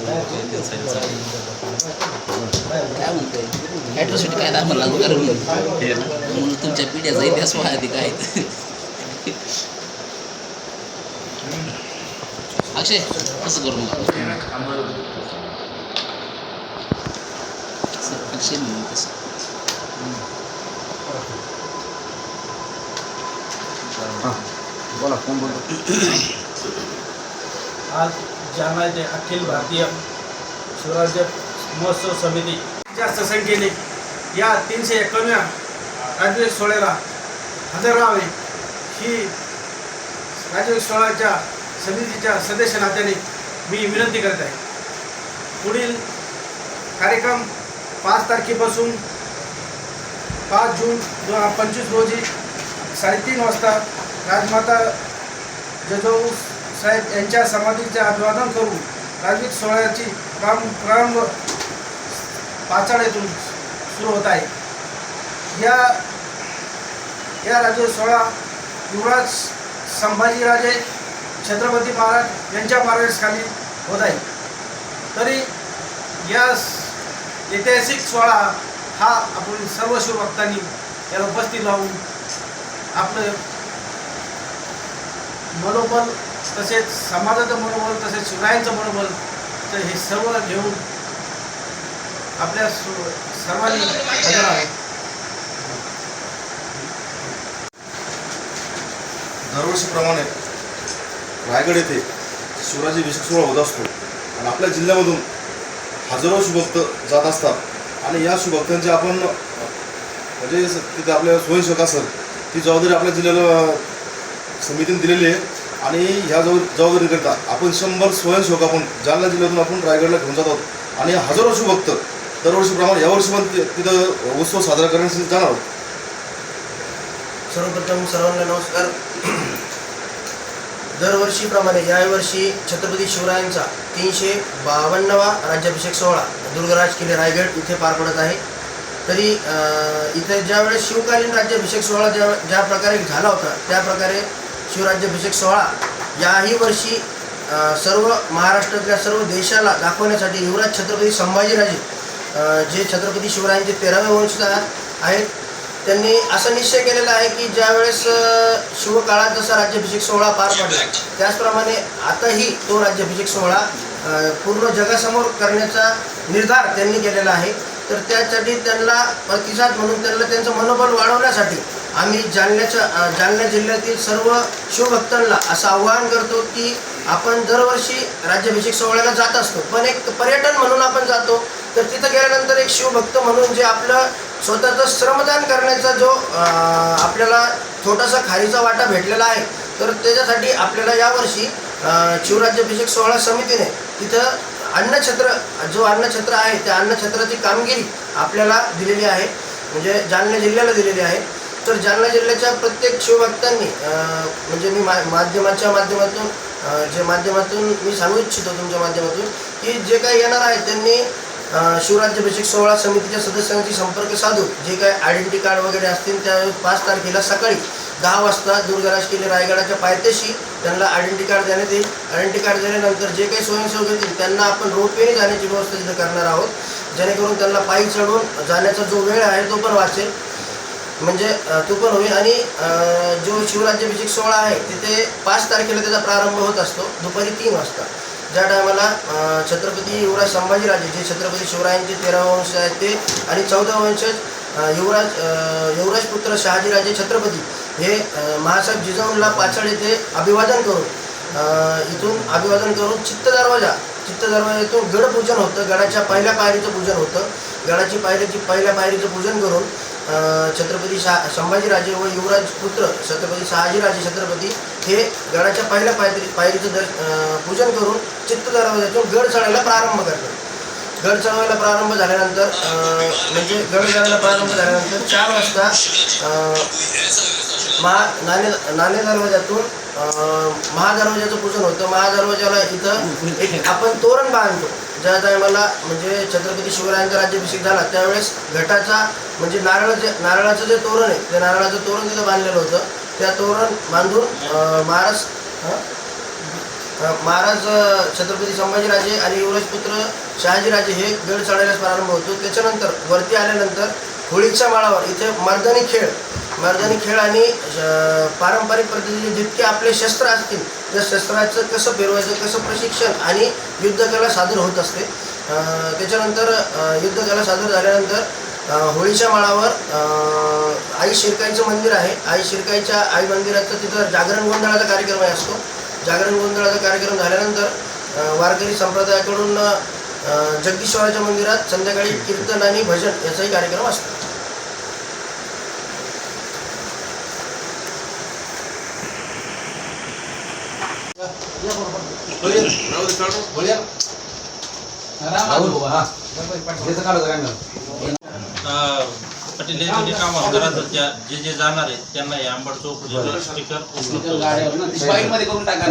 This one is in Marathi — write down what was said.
काय म्हणतोय ॲट्रॉसिटी काय आम्हाला लागू करा म्हणून तुमच्या पिढ्याचा इतिहास माहिती काय ते. अक्षय कसं करू मग? असं अक्षय म्हणून तसं. बोला कोण बोलतो आज जालना येथे अखिल भारतीय स्वराज्य महोत्सव समिती. जास्त संख्येने या तीनशे एकावन्या राज्य सोहळ्याला हजर राहावे. ही राज्य सोहळ्याच्या समितीच्या सदस्य नात्याने मी विनंती करत आहे. पुढील कार्यक्रम पाच तारखेपासून पाच जून दोन हजार पंचवीस रोजी साडेतीन वाजता राजमाता जिजाऊ साहेब यांच्या समाधीचे अभिवादन करून राजवीर सोहळ्याची प्रारंभ प्रारंभ पाचाळ येथून सुरू होत आहे. या या राज्य सोहळा युवराज संभाजीराजे छत्रपती महाराज यांच्या मार्गदर्शनाखाली होत आहे. तरी या ऐतिहासिक सोहळा हा आपण सर्व शिवभक्तांनी याला उपस्थित राहून आपलं मनोबल तसेच समाजाचं मनोबल तसेच शिवरायांचं मनोबल तर हे सर्व घेऊन आपल्या सर्वांनी हजर आहे दरवर्षीप्रमाणे रायगड येथे शिवराजी विषय सोहळा होत असतो. आणि आपल्या जिल्ह्यामधून हजारो सुभक्त जात असतात. आणि या शिवभक्तांची आपण म्हणजे तिथे आपल्या स्वयंसेवक असेल ती जबाबदारी आपल्या जिल्ह्याला समितीने दिलेली आहे. आणि ह्या जबाब जबाबदारीकरिता आपण शंभर स्वयंसेवक आपण जालना जिल्ह्यातून आपण रायगडला घेऊन जात आहोत. आणि हजारो शिवभक्त दरवर्षीप्रमाणे यावर्षी पण तिथं उत्सव साजरा करण्यासाठी जाणार आहोत. सर्वप्रथम सर्वांना नमस्कार. दरवर्षीप्रमाणे यावर्षी छत्रपती शिवरायांचा तीनशे बावन्नवा राज्याभिषेक सोहळा दुर्गराज किल्ले रायगड इथे पार पडत आहे. तरी इथे ज्यावेळेस शिवकालीन राज्याभिषेक सोहळा ज्या ज्या प्रकारे झाला होता त्या प्रकारे शिवराज्याभिषेक सोहळा याही वर्षी सर्व महाराष्ट्रातल्या सर्व देशाला दाखवण्यासाठी युवराज छत्रपती संभाजीराजे जे छत्रपती शिवरायांचे तेरावे वंशज आहेत त्यांनी असा निश्चय केलेला आहे की ज्यावेळेस अ, शिवकाळात जसा राज्याभिषेक सोहळा पार पडला त्याचप्रमाणे आताही तो राज्याभिषेक सोहळा पूर्ण जगासमोर करण्याचा निर्धार त्यांनी केलेला आहे. तर त्यासाठी त्यांना प्रतिसाद म्हणून त्यांना त्यांचं मनोबल वाढवण्यासाठी आम्ही जालन्याच्या जालना जिल्ह्यातील सर्व शिवभक्तांना असं आवाहन करतो की आपण दरवर्षी राज्याभिषेक सोहळ्याला जात असतो. पण एक पर्यटन म्हणून आपण जातो तर तिथं गेल्यानंतर एक शिवभक्त म्हणून जे आपलं स्वतःचं श्रमदान करण्याचा जो आपल्याला छोटासा खारीचा वाटा भेटलेला आहे तर त्याच्यासाठी आपल्याला यावर्षी शिवराज्याभिषेक सोहळा समितीने तिथं अन्नछत्र जो अन्नछत्र आहे त्या अन्नछत्राची कामगिरी आपल्याला दिलेली आहे. म्हणजे जालना जिल्ह्याला दिलेली आहे. तर जालना जिल्ह्याच्या प्रत्येक शिवभक्तांनी म्हणजे मी मा माध्यमाच्या माध्यमातून जे माध्यमातून मी सांगू इच्छितो तुमच्या माध्यमातून की जे काही येणार आहे त्यांनी शिवराज्यभिषेक शिवराज्याभिषेक सोहळा समितीच्या सदस्यांशी संपर्क साधून जे काही आयडेंटिटी कार्ड वगैरे असतील त्या पाच तारखेला सकाळी दहा वाजता दुर्गराज किल्ले रायगडाच्या पायथ्याशी त्यांना आयडेंटी कार्ड देण्यात येईल. आयडेंटी कार्ड दिल्यानंतर जे काही स्वयंसेवक येतील त्यांना आपण रोपवेने जाण्याची व्यवस्था तिथं करणार आहोत. जेणेकरून त्यांना पायी चढून जाण्याचा जो वेळ आहे तो पण वाचेल. म्हणजे तो पण होईल. आणि जो शिवराज्याभिषेक सोहळा आहे तिथे पाच तारखेला त्याचा प्रारंभ होत असतो दुपारी तीन वाजता. ज्या टायमाला छत्रपती युवराज संभाजीराजे जे छत्रपती शिवरायांचे तेरा वंश आहेत ते आणि चौदा वंशज युवराज युवराज पुत्र शहाजीराजे छत्रपती हे महासाहेब जिजाऊनला पाचड येथे अभिवादन करून इथून अभिवादन करून चित्त दरवाजा चित्त दरवाजातून गडपूजन होतं. गडाच्या पहिल्या पायरीचं पूजन होतं. गडाची पायरीची पहिल्या पायरीचं पूजन करून छत्रपती शा संभाजीराजे व युवराज पुत्र छत्रपती शहाजीराजे छत्रपती हे गडाच्या पहिल्या पायरी पायरीचं दर्श पूजन करून चित्त दरवाजातून गड चढायला प्रारंभ करतात. गड चढवायला प्रारंभ झाल्यानंतर म्हणजे गड चढायला प्रारंभ झाल्यानंतर चार वाजता महा नाणे नाणे दरवाजातून अं, महादरवाजाचं पूजन होतं. महादरवाजाला इथं एक आपण तोरण बांधतो. ज्या टायमाला म्हणजे छत्रपती शिवरायांचा राज्याभिषेक झाला त्यावेळेस घटाचा म्हणजे नारळाचे नारळाचं जे तोरण आहे ते नारळाचं तोरण तिथं बांधलेलं होतं. त्या तोरण बांधून महाराज महाराज छत्रपती संभाजीराजे आणि युवराजपुत्र शहाजीराजे हे गड चढायला प्रारंभ होतो. त्याच्यानंतर वरती आल्यानंतर होळीच्या माळावर इथे मर्दानी खेळ मर्दानी खेळ आणि पारंपरिक पद्धतीने जितके आपले शस्त्र असतील त्या शस्त्राचं कसं फिरवायचं कसं प्रशिक्षण आणि युद्धकला सादर होत असते. त्याच्यानंतर युद्धकला सादर झाल्यानंतर होळीच्या माळावर आई शिरकाईचं मंदिर आहे. आई शिरकाईच्या आई मंदिराचं तिथं जागरण गोंधळाचा कार्यक्रम आहे असतो. जागरण गोंधळाचा कार्यक्रम झाल्यानंतर वारकरी संप्रदायाकडून जगदीश्वराच्या मंदिरात संध्याकाळी कीर्तन आणि भजन याचाही कार्यक्रम असतो. पाटील हे काम घरात ज्या जे जे जाणार आहेत त्यांना हे आंबट चौक स्टिकर गाड्यावर करून टाका